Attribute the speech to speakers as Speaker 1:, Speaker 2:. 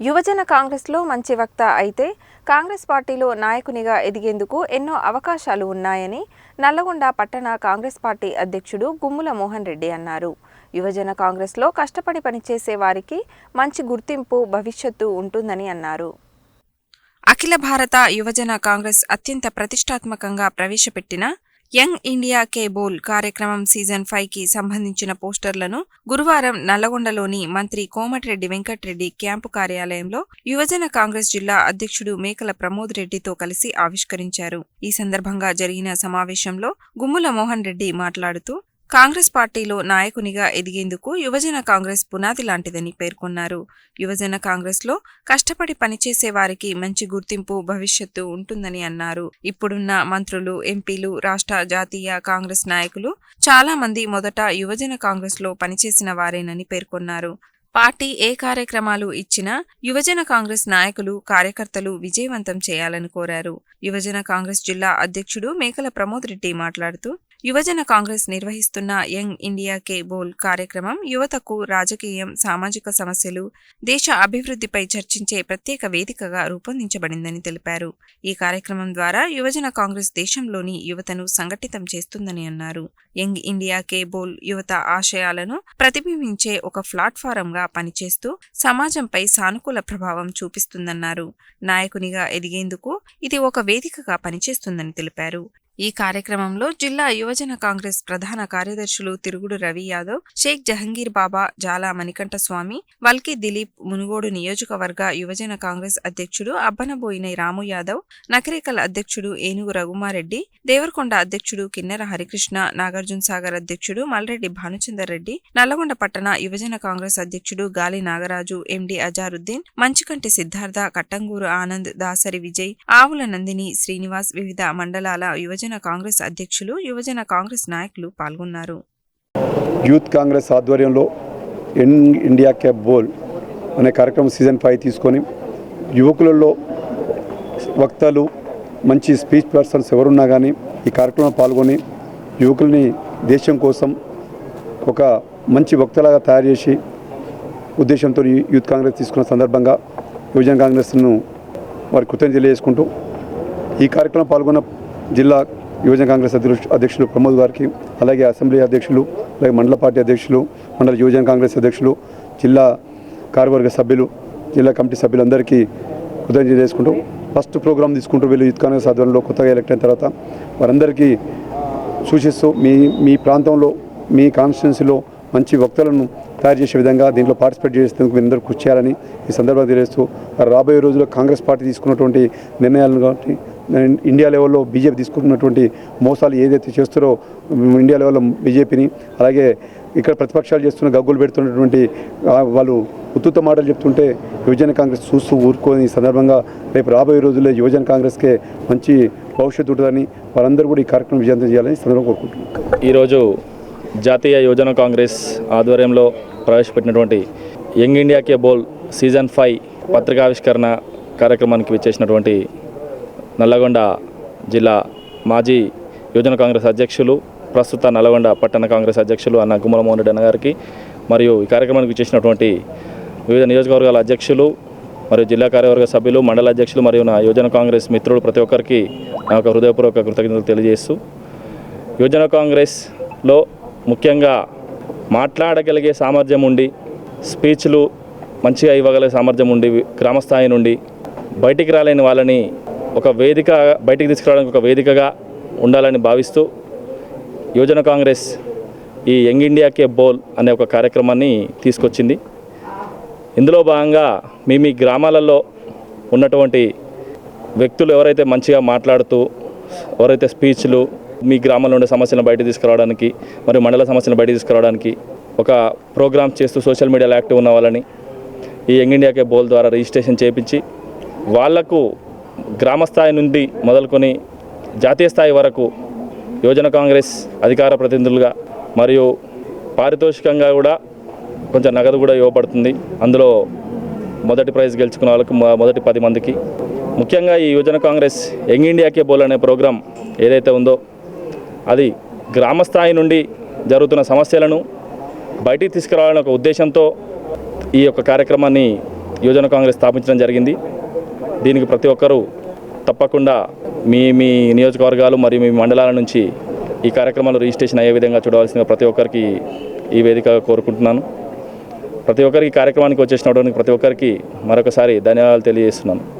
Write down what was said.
Speaker 1: యువజన కాంగ్రెస్లో మంచి వక్త అయితే కాంగ్రెస్ పార్టీలో నాయకునిగా ఎదిగేందుకు ఎన్నో అవకాశాలు ఉన్నాయని నల్లగొండ పట్టణ కాంగ్రెస్ పార్టీ అధ్యక్షుడు గుమ్ముల మోహన్ రెడ్డి అన్నారు. యువజన కాంగ్రెస్లో కష్టపడి పనిచేసే వారికి మంచి గుర్తింపు భవిష్యత్తు ఉంటుందని అన్నారు. అఖిల భారత యువజన కాంగ్రెస్ అత్యంత ప్రతిష్టాత్మకంగా ప్రవేశపెట్టిన యంగ్ ఇండియా కే బోల్ కార్యక్రమం సీజన్ ఫైవ్కి సంబంధించిన పోస్టర్లను గురువారం నల్లగొండలోని మంత్రి కోమటిరెడ్డి వెంకట్రెడ్డి క్యాంపు కార్యాలయంలో యువజన కాంగ్రెస్ జిల్లా అధ్యక్షుడు మేకల ప్రమోద్ రెడ్డితో కలిసి ఆవిష్కరించారు. ఈ సందర్భంగా జరిగిన సమావేశంలో గుమ్ముల మోహన్ రెడ్డి మాట్లాడుతూ కాంగ్రెస్ పార్టీలో నాయకునిగా ఎదిగేందుకు యువజన కాంగ్రెస్ పునాది లాంటిదని పేర్కొన్నారు. యువజన కాంగ్రెస్లో కష్టపడి పనిచేసే వారికి మంచి గుర్తింపు భవిష్యత్తు ఉంటుందని అన్నారు. ఇప్పుడున్న మంత్రులు ఎంపీలు రాష్ట్ర జాతీయ కాంగ్రెస్ నాయకులు చాలా మంది మొదట యువజన కాంగ్రెస్లో పనిచేసిన వారేనని పేర్కొన్నారు. పార్టీ ఏ కార్యక్రమాలు ఇచ్చినా యువజన కాంగ్రెస్ నాయకులు కార్యకర్తలు విజయవంతం చేయాలని కోరారు. యువజన కాంగ్రెస్ జిల్లా అధ్యక్షుడు మేకల ప్రమోద్ రెడ్డి మాట్లాడుతూ యువజన కాంగ్రెస్ నిర్వహిస్తున్న యంగ్ ఇండియా కే బోల్ కార్యక్రమం యువతకు రాజకీయం సామాజిక సమస్యలు దేశ అభివృద్ధిపై చర్చించే ప్రత్యేక వేదికగా రూపొందించబడిందని తెలిపారు. ఈ కార్యక్రమం ద్వారా యువజన కాంగ్రెస్ దేశంలోని యువతను సంఘటితం చేస్తుందని అన్నారు. యంగ్ ఇండియా కే బోల్ యువత ఆశయాలను ప్రతిబింబించే ఒక ప్లాట్ఫారంగా పనిచేస్తూ సమాజంపై సానుకూల ప్రభావం చూపిస్తుందన్నారు. నాయకునిగా ఎదిగేందుకు ఇది ఒక వేదికగా పనిచేస్తుందని తెలిపారు. ఈ కార్యక్రమంలో జిల్లా యువజన కాంగ్రెస్ ప్రధాన కార్యదర్శులు తిరుగుడు రవి యాదవ్ షేక్ జహంగీర్ బాబా జాలా మణికంఠ స్వామి వల్కి దిలీప్ మునుగోడు నియోజకవర్గ యువజన కాంగ్రెస్ అధ్యక్షుడు అబ్బనబోయిన రాము యాదవ్ నకరేకల్ అధ్యక్షుడు ఏనుగు రఘుమారెడ్డి దేవరకొండ అధ్యక్షుడు కిన్నెర హరికృష్ణ నాగార్జున సాగర్ అధ్యక్షుడు మల్రెడ్డి భానుచందర్ రెడ్డి నల్లగొండ పట్టణ యువజన కాంగ్రెస్ అధ్యక్షుడు గాలి నాగరాజు ఎండి అజారుద్దీన్ మంచుకంటి సిద్ధార్థ కట్టంగూరు ఆనంద్ దాసరి విజయ్ ఆవుల నందిని శ్రీనివాస్ వివిధ మండలాల యువజన కాంగ్రెస్ అధ్యక్షులు యువజన కాంగ్రెస్ నాయకులు పాల్గొన్నారు.
Speaker 2: యూత్ కాంగ్రెస్ ఆధ్వర్యంలో ఇండియా క్యాప్ బోల్ అనే కార్యక్రమం సీజన్ ఫైవ్ తీసుకొని యువకులలో వక్తలు మంచి స్పీచ్ పర్సన్స్ ఎవరున్నా కానీ ఈ కార్యక్రమంలో పాల్గొని యువకుల్ని దేశం కోసం ఒక మంచి వక్తలాగా తయారు చేసి ఉద్దేశంతో ఈ యూత్ కాంగ్రెస్ తీసుకున్న సందర్భంగా యువజన కాంగ్రెస్ను వారి కృతజ్ఞత తెలియజేసుకుంటూ ఈ కార్యక్రమం పాల్గొన్న జిల్లా యువజన కాంగ్రెస్ అధ్యక్షులు అధ్యక్షులు ప్రమోద్ గారికి అలాగే అసెంబ్లీ అధ్యక్షులు అలాగే మండల పార్టీ అధ్యక్షులు మండల యువజన కాంగ్రెస్ అధ్యక్షులు జిల్లా కార్యవర్గ సభ్యులు జిల్లా కమిటీ సభ్యులందరికీ కృతజ్ఞత చేసుకుంటూ ఫస్ట్ ప్రోగ్రామ్ తీసుకుంటూ వీళ్ళు యూత్ కాంగ్రెస్ ఆధ్వర్యంలో కొత్తగా ఎలక్ట్ అయిన తర్వాత వారందరికీ సూచిస్తూ మీ మీ ప్రాంతంలో మీ కాన్స్టిట్యున్సీలో మంచి వక్తలను తయారు చేసే విధంగా దీంట్లో పార్టిసిపేట్ చేసేందుకు మీరందరూ కృషి చేయాలని ఈ సందర్భంగా తెలియజేస్తూ రాబోయే రోజుల్లో కాంగ్రెస్ పార్టీ తీసుకున్నటువంటి నిర్ణయాలను కాబట్టి ఇండియా లెవెల్లో బీజేపీ తీసుకుంటున్నటువంటి మోసాలు ఏదైతే చేస్తారో ఇండియా లెవెల్లో బీజేపీని అలాగే ఇక్కడ ప్రతిపక్షాలు చేస్తున్న గగ్గులు పెడుతున్నటువంటి వాళ్ళు ఉత్తుత మాటలు చెప్తుంటే యువజన కాంగ్రెస్ చూస్తూ ఊరుకొని సందర్భంగా రేపు రాబోయే రోజుల్లో యువజన కాంగ్రెస్కే మంచి భవిష్యత్తు ఉంటుందని వారందరూ కూడా ఈ కార్యక్రమం విజయంతం చేయాలని సందర్భంగా కోరుకుంటున్నాను.
Speaker 3: ఈరోజు జాతీయ యువజన కాంగ్రెస్ ఆధ్వర్యంలో ప్రవేశపెట్టినటువంటి Young India Ke Bol season five పత్రికావిష్కరణ కార్యక్రమానికి విచ్చేసినటువంటి నల్లగొండ జిల్లా మాజీ యువజన కాంగ్రెస్ అధ్యక్షులు ప్రస్తుత నల్లగొండ పట్టణ కాంగ్రెస్ అధ్యక్షులు అన్న గుమ్మల మోహన్ రెడ్డి అన్న గారికి మరియు ఈ కార్యక్రమానికి చేసినటువంటి వివిధ నియోజకవర్గాల అధ్యక్షులు మరియు జిల్లా కార్యవర్గ సభ్యులు మండల అధ్యక్షులు మరియు నా యువజన కాంగ్రెస్ మిత్రులు ప్రతి ఒక్కరికి నా యొక్క హృదయపూర్వక కృతజ్ఞతలు తెలియజేస్తూ యువజన కాంగ్రెస్లో ముఖ్యంగా మాట్లాడగలిగే సామర్థ్యం ఉండి స్పీచ్లు మంచిగా ఇవ్వగలిగే సామర్థ్యం ఉండి గ్రామస్థాయి నుండి బయటికి రాలేని వాళ్ళని ఒక వేదిక బయటికి తీసుకురావడానికి ఒక వేదికగా ఉండాలని భావిస్తూ యువజన కాంగ్రెస్ ఈ యంగ్ ఇండియాకే బోల్ అనే ఒక కార్యక్రమాన్ని తీసుకొచ్చింది. ఇందులో భాగంగా మీ మీ గ్రామాలలో ఉన్నటువంటి వ్యక్తులు ఎవరైతే మంచిగా మాట్లాడుతూ ఎవరైతే స్పీచ్లు మీ గ్రామంలో ఉండే సమస్యలను బయట తీసుకురావడానికి మరియు మండల సమస్యలను బయట తీసుకురావడానికి ఒక ప్రోగ్రామ్ చేస్తూ సోషల్ మీడియాలో యాక్టివ్ ఉన్న వాళ్ళని ఈ యంగ్ ఇండియాకే బోల్ ద్వారా రిజిస్ట్రేషన్ చేయించి వాళ్ళకు గ్రామస్థాయి నుండి మొదలుకొని జాతీయ స్థాయి వరకు యువజన కాంగ్రెస్ అధికార ప్రతినిధులుగా మరియు పారితోషికంగా కూడా కొంచెం నగదు కూడా ఇవ్వబడుతుంది. అందులో మొదటి ప్రైజ్ గెలుచుకున్న వాళ్ళకు మొదటి పది మందికి. ముఖ్యంగా ఈ యువజన కాంగ్రెస్ యంగ్ ఇండియాకే బోల్ అనే ప్రోగ్రాం ఏదైతే ఉందో అది గ్రామ స్థాయి నుండి జరుగుతున్న సమస్యలను బయటికి తీసుకురావాలనే ఒక ఉద్దేశంతో ఈ యొక్క కార్యక్రమాన్ని యువజన కాంగ్రెస్ స్థాపించడం జరిగింది. దీనికి ప్రతి ఒక్కరూ తప్పకుండా మీ మీ నియోజకవర్గాలు మరియు మీ మండలాల నుంచి ఈ కార్యక్రమాలు రిజిస్ట్రేషన్ అయ్యే విధంగా చూడవలసిందిగా ప్రతి ఒక్కరికి ఈ వేదిక కోరుకుంటున్నాను. ప్రతి ఒక్కరికి ఈ కార్యక్రమానికి వచ్చేసినటువంటి ప్రతి ఒక్కరికి మరొకసారి ధన్యవాదాలు తెలియజేస్తున్నాను.